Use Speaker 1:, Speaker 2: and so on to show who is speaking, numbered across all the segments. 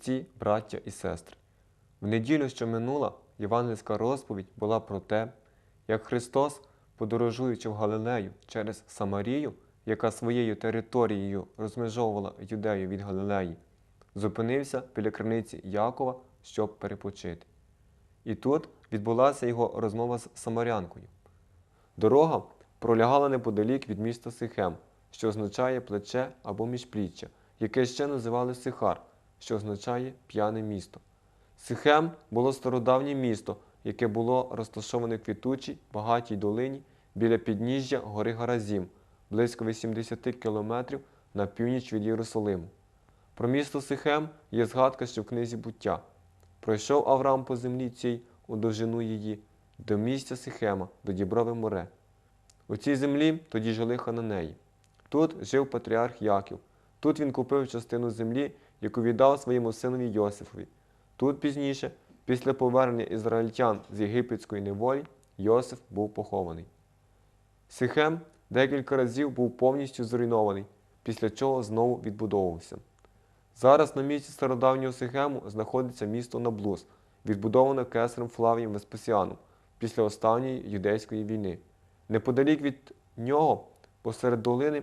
Speaker 1: Христі, браття і сестри, в неділю, що минула, євангельська розповідь була про те, як Христос, подорожуючи в Галилею через Самарію, яка своєю територією розмежовувала юдею від Галилеї, зупинився біля криниці Якова, щоб перепочити. І тут відбулася його розмова з самарянкою. Дорога пролягала неподалік від міста Сихем, що означає плече або міжпліччя, яке ще називали Сихар, що означає п'яне місто. Сихем було стародавнє місто, яке було розташоване в квітучій, багатій долині біля підніжжя гори Гаразім, близько 80 кілометрів на північ від Єрусалиму. Про місто Сихем є згадка, що в книзі буття. Пройшов Авраам по землі цій у довжину її, до місця Сихема, до Діброве море. У цій землі тоді жили хананеї. Тут жив патріарх Яків. Тут він купив частину землі, яку віддав своєму синові Йосифові. Тут пізніше, після повернення ізраїльтян з єгипетської неволі, Йосиф був похований. Сихем декілька разів був повністю зруйнований, після чого знову відбудовувався. Зараз на місці стародавнього Сихему знаходиться місто Наблус, відбудоване кесарем Флавієм Веспасіаном після останньої юдейської війни. Неподалік від нього, посеред долини,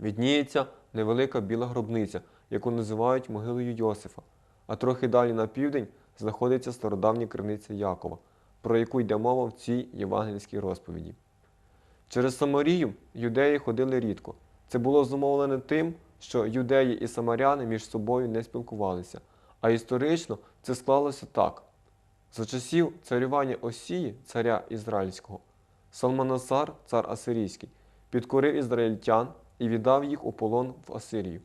Speaker 1: відніється невелика біла гробниця, яку називають могилою Йосифа, а трохи далі на південь знаходиться стародавня криниця Якова, про яку йде мова в цій євангельській розповіді. Через Самарію юдеї ходили рідко. Це було зумовлене тим, що юдеї і самаряни між собою не спілкувалися, а історично це склалося так. За часів царювання Осії, царя Ізраїльського, Салманасар, цар Асирійський, підкорив ізраїльтян і віддав їх у полон в Асирію,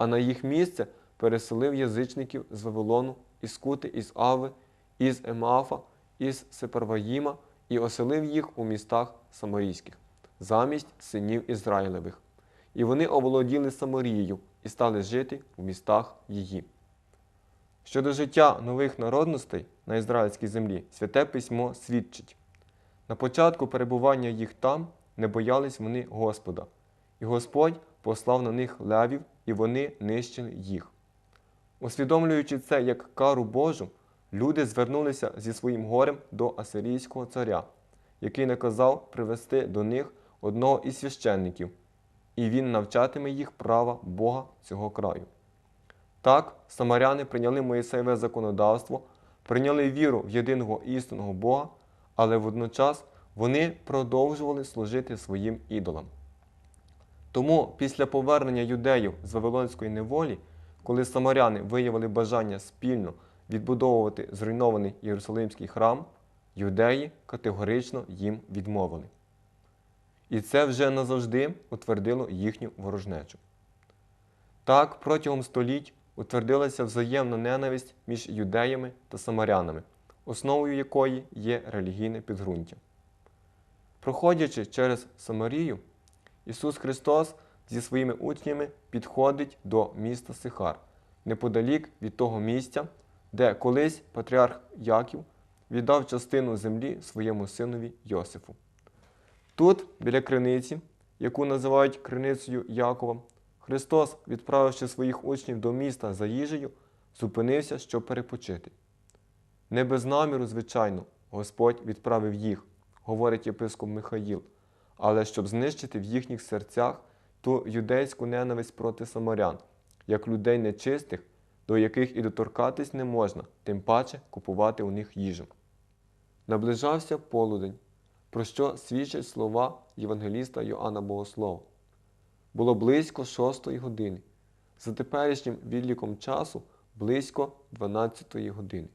Speaker 1: а на їх місце переселив язичників з Вавилону, із Кути, із Ави, із Емафа, із Сепарваїма і оселив їх у містах Самарійських, замість синів Ізраїлевих. І вони оволоділи Самарією і стали жити у містах її. Щодо життя нових народностей на ізраїльській землі, святе письмо свідчить. На початку перебування їх там не боялись вони Господа, і Господь послав на них левів, і вони нищили їх. Усвідомлюючи це як кару Божу, люди звернулися зі своїм горем до асирійського царя, який наказав привести до них одного із священників, і він навчатиме їх права Бога цього краю. Так, самаряни прийняли Моїсеєве законодавство, прийняли віру в єдиного істинного Бога, але водночас вони продовжували служити своїм ідолам. Тому після повернення юдеїв з Вавилонської неволі, коли самаряни виявили бажання спільно відбудовувати зруйнований Єрусалимський храм, юдеї категорично їм відмовили. І це вже назавжди утвердило їхню ворожнечу. Так, протягом століть утвердилася взаємна ненависть між юдеями та самарянами, основою якої є релігійне підґрунтя. Проходячи через Самарію, Ісус Христос зі своїми учнями підходить до міста Сихар, неподалік від того місця, де колись патріарх Яків віддав частину землі своєму синові Йосифу. Тут, біля криниці, яку називають криницею Якова, Христос, відправивши своїх учнів до міста за їжею, зупинився, щоб перепочити. Не без наміру, звичайно, Господь відправив їх, говорить єпископ Михаїл, але щоб знищити в їхніх серцях ту юдейську ненависть проти самарян, як людей нечистих, до яких і доторкатись не можна, тим паче купувати у них їжу. Наближався полудень, про що свідчать слова Євангеліста Йоанна Богослова. Було близько шостої години, за теперішнім відліком часу близько 12 години.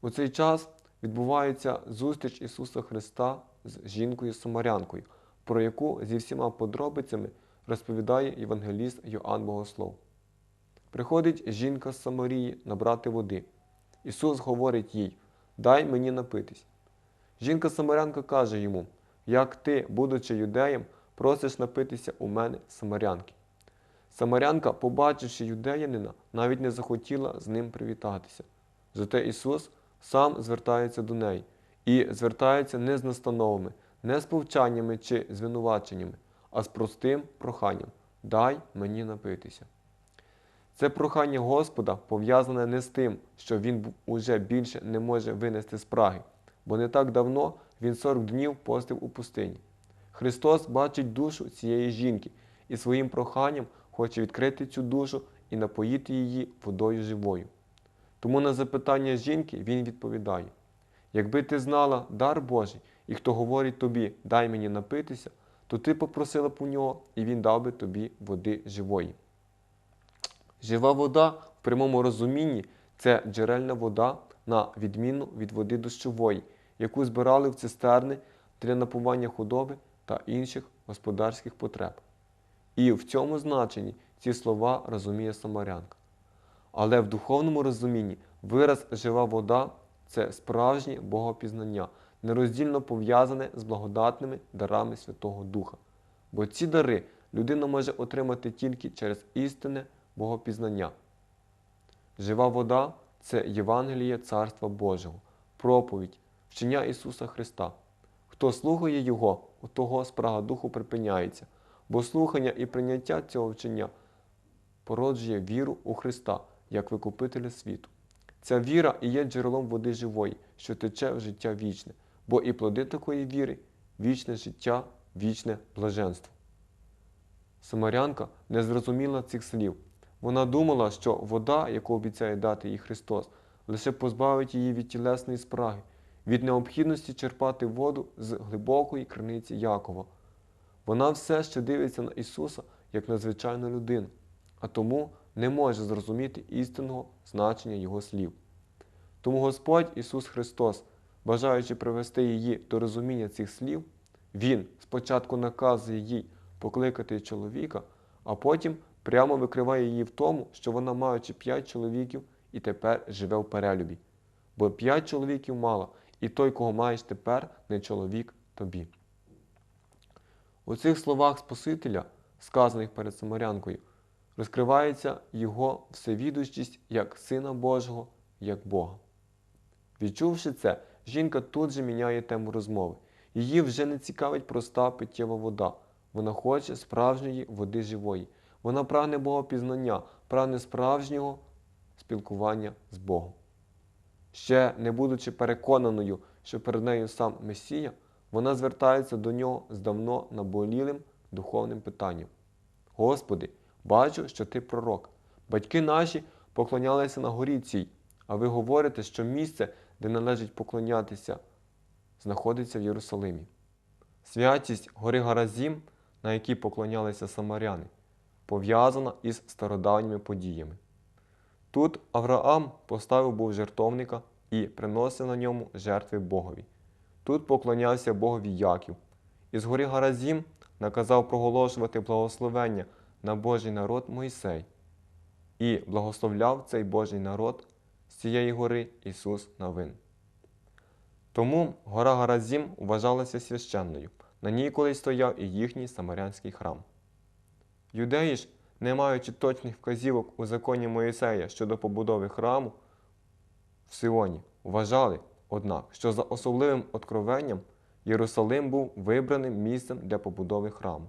Speaker 1: У цей час відбувається зустріч Ісуса Христа з жінкою-самарянкою, про яку зі всіма подробицями розповідає Євангеліст Йоанн Богослов. Приходить жінка з Самарії набрати води. Ісус говорить їй: Дай мені напитись. Жінка Самарянка каже йому: Як ти, будучи юдеєм, просиш напитися у мене самарянки. Самарянка, побачивши юдеянина, навіть не захотіла з ним привітатися. Зате Ісус сам звертається до неї і звертається не з настановами, не з повчаннями чи звинуваченнями, а з простим проханням Дай мені напитися. Це прохання Господа пов'язане не з тим, що він уже більше не може винести спраги, бо не так давно він 40 днів постив у пустині. Христос бачить душу цієї жінки і своїм проханням хоче відкрити цю душу і напоїти її водою живою. Тому на запитання жінки він відповідає: Якби ти знала дар Божий, і хто говорить тобі, дай мені напитися, то ти попросила б у нього, і він дав би тобі води живої. Жива вода в прямому розумінні це джерельна вода на відміну від води дощової, яку збирали в цистерни для напування худоби та інших господарських потреб. І в цьому значенні ці слова розуміє самарянка. Але в духовному розумінні вираз жива вода це справжнє богопізнання, нероздільно пов'язане з благодатними дарами Святого Духа. Бо ці дари людина може отримати тільки через істинне богопізнання. Жива вода це Євангеліє Царства Божого, проповідь, вчення Ісуса Христа. Хто слухає Його, у того спрага духу припиняється, бо слухання і прийняття цього вчення породжує віру у Христа як Викупителя світу. Ця віра і є джерелом води живої, що тече в життя вічне, бо і плоди такої віри вічне життя, вічне блаженство. Самарянка не зрозуміла цих слів. Вона думала, що вода, яку обіцяє дати їй Христос, лише позбавить її від тілесної спраги, від необхідності черпати воду з глибокої криниці Якова. Вона все ще дивиться на Ісуса як на звичайну людину, а тому не може зрозуміти істинного значення Його слів. Тому Господь Ісус Христос, бажаючи привести її до розуміння цих слів, Він спочатку наказує їй покликати чоловіка, а потім прямо викриває її в тому, що вона, маючи п'ять чоловіків, і тепер живе в перелюбі. Бо п'ять чоловіків мала, і той, кого маєш тепер, не чоловік тобі. У цих словах Спасителя, сказаних перед Самарянкою, розкривається його всевідущість як Сина Божого, як Бога. Відчувши це, жінка тут же міняє тему розмови. Її вже не цікавить проста питєва вода. Вона хоче справжньої води живої. Вона прагне Богопізнання, прагне справжнього спілкування з Богом. Ще не будучи переконаною, що перед нею сам Месія, вона звертається до нього з давно наболілим духовним питанням. Господи, бачу, що ти пророк. Батьки наші поклонялися на горі цій, а ви говорите, що місце, де належить поклонятися, знаходиться в Єрусалимі. Святість гори Гаразім, на якій поклонялися самаряни, пов'язана із стародавніми подіями. Тут Авраам поставив був жертовника і приносив на ньому жертви Богові. Тут поклонявся Богові Яків. Із гори Гаразім наказав проголошувати благословення на Божий народ Мойсей. І благословляв цей Божий народ з цієї гори Ісус Навин. Тому гора Гаразім вважалася священною. На ній колись стояв і їхній самарянський храм. Юдеї ж, не маючи точних вказівок у законі Моїсея щодо побудови храму в Сіоні, вважали, однак, що за особливим откровенням Єрусалим був вибраним місцем для побудови храму.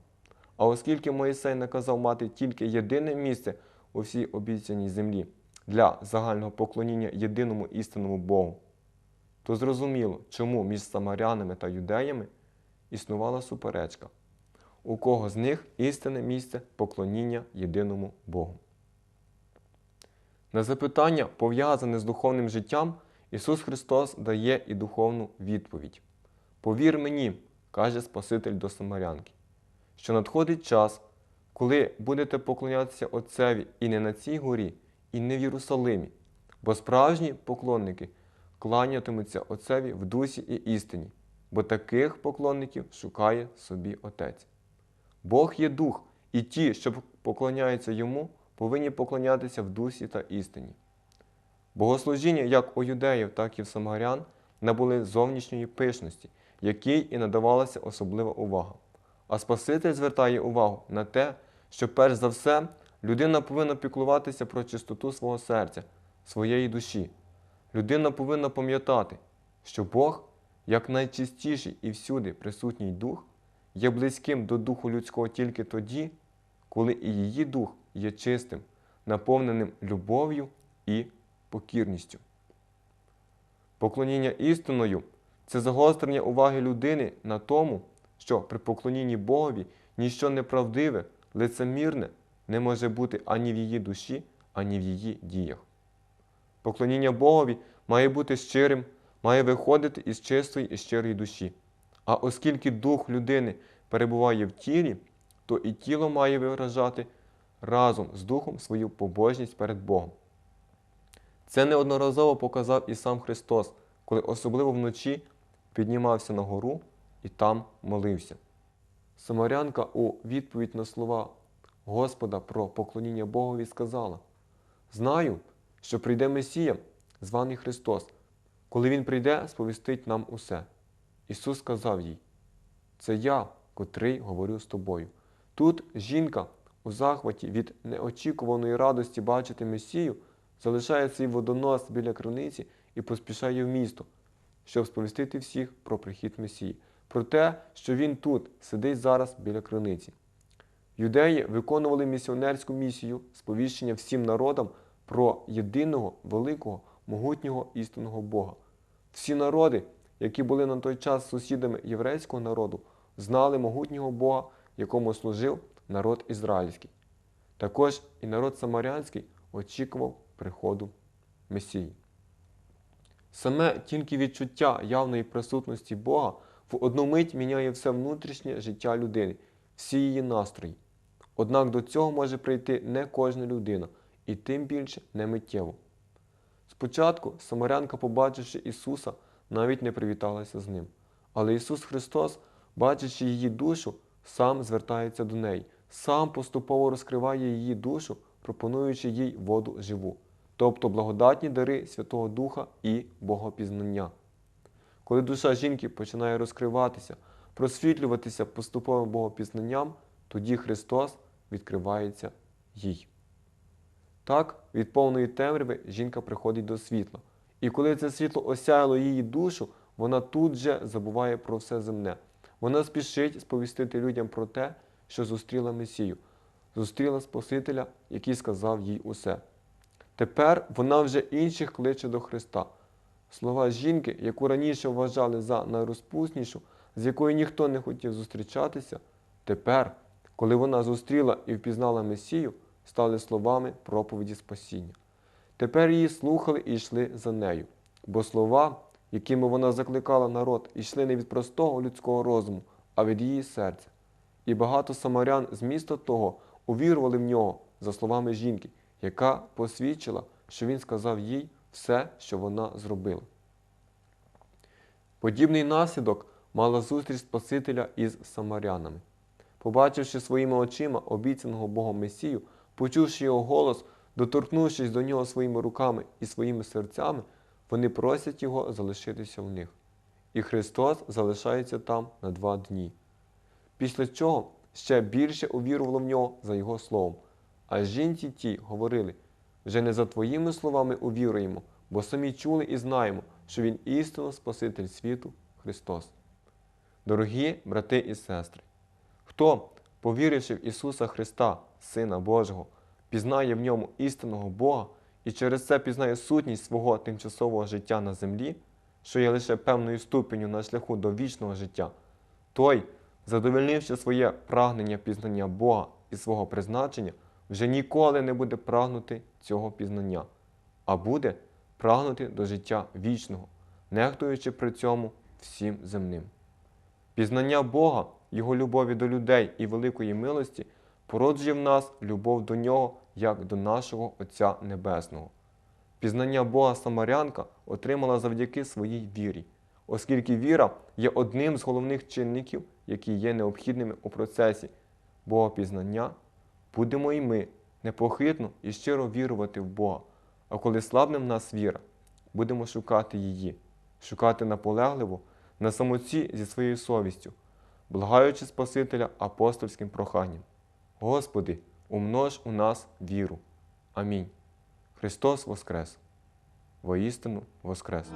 Speaker 1: А оскільки Моїсей наказав мати тільки єдине місце у всій обіцяній землі для загального поклоніння єдиному істинному Богу, то зрозуміло, чому між самарянами та юдеями існувала суперечка, у кого з них істинне місце поклоніння єдиному Богу. На запитання, пов'язане з духовним життям, Ісус Христос дає і духовну відповідь. Повір мені, каже Спаситель до Самарянки, що надходить час, коли будете поклонятися Отцеві і не на цій горі, і не в Єрусалимі, бо справжні поклонники кланятимуться Отцеві в дусі і істині, бо таких поклонників шукає собі Отець. Бог є дух, і ті, що поклоняються йому, повинні поклонятися в дусі та істині. Богослужіння як у юдеїв, так і в самарян набули зовнішньої пишності, якій і надавалася особлива увага. А Спаситель звертає увагу на те, що перш за все людина повинна піклуватися про чистоту свого серця, своєї душі. Людина повинна пам'ятати, що Бог, як найчистіший і всюди присутній дух, є близьким до духу людського тільки тоді, коли і її дух є чистим, наповненим любов'ю і покірністю. Поклоніння істиною це загострення уваги людини на тому, що при поклонінні Богові ніщо неправдиве, лицемірне не може бути ані в її душі, ані в її діях. Поклоніння Богові має бути щирим, має виходити із чистої і щирої душі. А оскільки дух людини перебуває в тілі, то і тіло має виражати разом з духом свою побожність перед Богом. Це неодноразово показав і сам Христос, коли особливо вночі піднімався на гору і там молився. Самарянка у відповідь на слова Господа про поклоніння Богові сказала: Знаю, що прийде Месія, званий Христос. Коли Він прийде, сповістить нам усе. Ісус сказав їй: Це я, котрий говорю з тобою. Тут жінка у захваті від неочікуваної радості бачити Месію, залишає свій водонос біля криниці і поспішає в місто, щоб сповістити всіх про прихід Месії, про те, що він тут сидить зараз біля криниці. Юдеї виконували місіонерську місію сповіщення всім народам про єдиного, великого, могутнього істинного Бога. Всі народи, які були на той час сусідами єврейського народу, знали могутнього Бога, якому служив народ ізраїльський. Також і народ самарянський очікував приходу Месії. Саме тільки відчуття явної присутності Бога в одну мить міняє все внутрішнє життя людини, всі її настрої. Однак до цього може прийти не кожна людина, і тим більше не миттєво. Спочатку Самарянка, побачивши Ісуса, навіть не привіталася з ним. Але Ісус Христос, бачачи її душу, сам звертається до неї, сам поступово розкриває її душу, пропонуючи їй воду живу, тобто благодатні дари Святого Духа і Богопізнання. Коли душа жінки починає розкриватися, просвітлюватися поступовим богопізнанням, тоді Христос відкривається їй. Так, від повної темряви жінка приходить до світла. І коли це світло осяяло її душу, вона тут же забуває про все земне. Вона спішить сповістити людям про те, що зустріла Месію, зустріла Спасителя, який сказав їй усе. Тепер вона вже інших кличе до Христа. Слова жінки, яку раніше вважали за найрозпуснішу, з якою ніхто не хотів зустрічатися, тепер, коли вона зустріла і впізнала Месію, стали словами проповіді спасіння. Тепер її слухали і йшли за нею, бо слова, якими вона закликала народ, йшли не від простого людського розуму, а від її серця. І багато самарян з міста того увірували в нього за словами жінки, яка посвідчила, що він сказав їй все, що вона зробила. Подібний наслідок мала зустріч Спасителя із самарянами. Побачивши своїми очима обіцяного Богом Месію, почувши його голос, доторкнувшись до нього своїми руками і своїми серцями, вони просять його залишитися в них. І Христос залишається там на два дні. Після чого ще більше увірувало в нього за Його словом. А жінці ті говорили: вже не за твоїми словами увіруємо, бо самі чули і знаємо, що Він істинно Спаситель світу Христос. Дорогі брати і сестри, хто, повіривши в Ісуса Христа, Сина Божого, пізнає в ньому істинного Бога і через це пізнає сутність свого тимчасового життя на землі, що є лише певною ступеню на шляху до вічного життя, той, задовольнивши своє прагнення пізнання Бога і свого призначення, вже ніколи не буде прагнути цього пізнання, а буде прагнути до життя вічного, нехтуючи при цьому всім земним. Пізнання Бога, Його любові до людей і великої милості породжує в нас любов до Нього як до нашого Отця Небесного. Пізнання Бога Самарянка отримала завдяки своїй вірі, оскільки віра є одним з головних чинників, які є необхідними у процесі Богопізнання, будемо і ми непохитно і щиро вірувати в Бога. А коли слабне нас віра, будемо шукати її, шукати наполегливо на самоці зі своєю совістю, благаючи Спасителя апостольським проханням. Господи, умнож у нас віру. Амінь. Христос Воскрес! Воістину Воскрес!